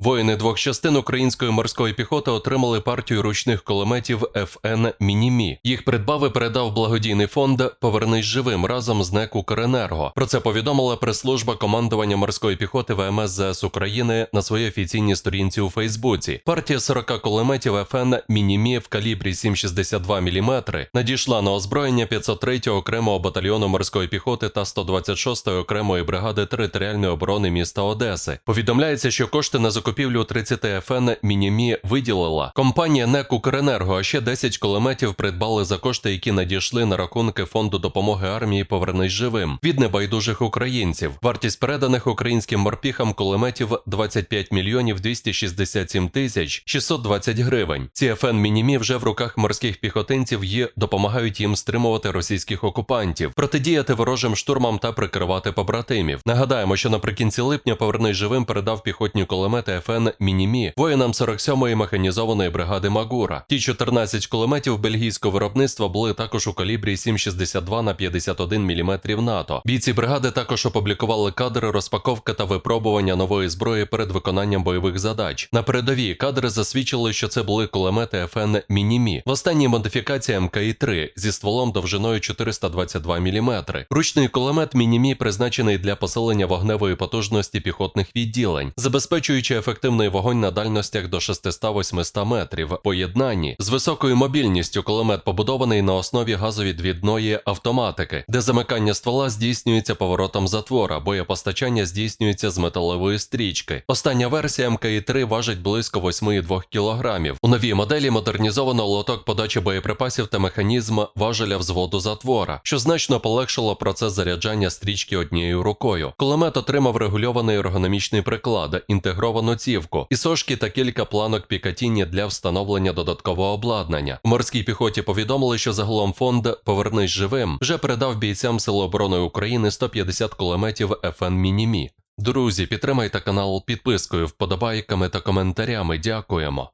Воїни двох частин української морської піхоти отримали партію ручних кулеметів ФН Мінімі. Їх придбав і передав благодійний фонд Повернись живим разом з НЕК «Укренерго». Про це повідомила прес-служба командування морської піхоти ВМС ЗС України на своїй офіційній сторінці у Фейсбуці. Партія 40 кулеметів ФН Мінімі в калібрі 7,62 мм надійшла на озброєння 503-го окремого батальйону морської піхоти та 126-ї окремої бригади територіальної оборони міста Одеси. Повідомляється, що кошти на закупівлю 30 ФН Мінімі виділила компанія НЕК «Укренерго», ще 10 кулеметів придбали за кошти, які надійшли на рахунки фонду допомоги армії «Повернись живим» від небайдужих українців. Вартість переданих українським морпіхам кулеметів 25 мільйонів 267 тисяч 620 гривень. Ці ФН Мінімі вже в руках морських піхотинців і допомагають їм стримувати російських окупантів, протидіяти ворожим штурмам та прикривати побратимів. Нагадаємо, що наприкінці липня «Повернись живим передав піхотні кулемети ФН Мінімі воїнам 47-ї механізованої бригади Магура. Ті 14 кулеметів бельгійського виробництва були також у калібрі 7,62 на 51 мм НАТО. Бійці бригади також опублікували кадри розпаковки та випробування нової зброї перед виконанням бойових задач. На передовій кадри засвідчили, що це були кулемети ФН Мінімі. В останній модифікації МКІ-3 зі стволом довжиною 422 мм. Ручний кулемет Мінімі призначений для посилення вогневої потужності піхотних відділень, забезпечуючи ефективний вогонь на дальностях до 600-800 метрів. Поєднанні з високою мобільністю кулемет побудований на основі газовідвідної автоматики, де замикання ствола здійснюється поворотом затвора, боєпостачання здійснюється з металевої стрічки. Остання версія МКІ-3 важить близько 8,2 кг. У новій моделі модернізовано лоток подачі боєприпасів та механізм важеля взводу затвора, що значно полегшило процес заряджання стрічки однією рукою. Кулемет отримав регульований ергономічний приклад, інтегровану цівку, і сошки та кілька планок Пікатіні для встановлення додаткового обладнання. У морській піхоті повідомили, що загалом фонд Повернись живим вже передав бійцям Сил оборони України 150 кулеметів ФН Мінімі. Друзі, підтримайте канал підпискою, вподобайками та коментарями. Дякуємо.